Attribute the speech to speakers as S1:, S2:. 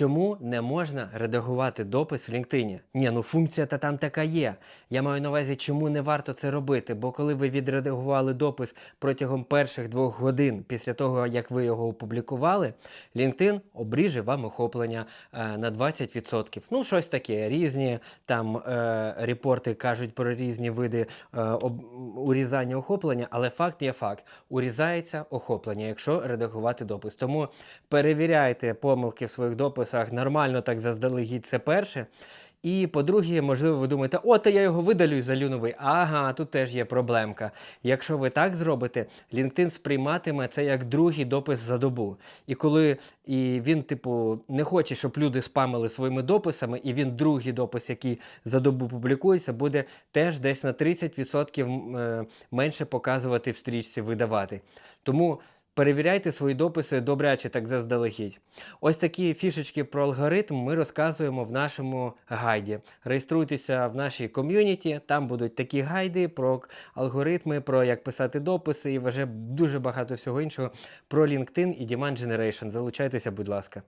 S1: Чому не можна редагувати допис в LinkedIn? Ні, ну функція та там така є. Я маю на увазі, чому не варто це робити. Бо коли ви відредагували допис протягом перших двох годин після того, як ви його опублікували, LinkedIn обріже вам охоплення е, на 20%. Ну, щось таке. Різні там е, репорти кажуть про різні види е, об, урізання охоплення, але факт є факт. Урізається охоплення, якщо редагувати допис. Тому перевіряйте помилки в своїх дописах нормально так заздалегідь. Це перше. І по-друге, можливо, ви думаєте, о, та я його видалю і залю. Ага, тут теж є проблемка. Якщо ви так зробите, LinkedIn сприйматиме це як другий допис за добу. І коли і він, типу, не хоче, щоб люди спамили своїми дописами, і він другий допис, який за добу публікується, буде теж десь на 30% е, менше показувати в стрічці видавати. Тому. Перевіряйте свої дописи добряче так заздалегідь. Ось такі фішечки про алгоритм ми розказуємо в нашому гайді. Реєструйтеся в нашій ком'юніті, там будуть такі гайди про алгоритми, про як писати дописи і вже дуже багато всього іншого про LinkedIn і Demand Generation. Залучайтеся, будь ласка.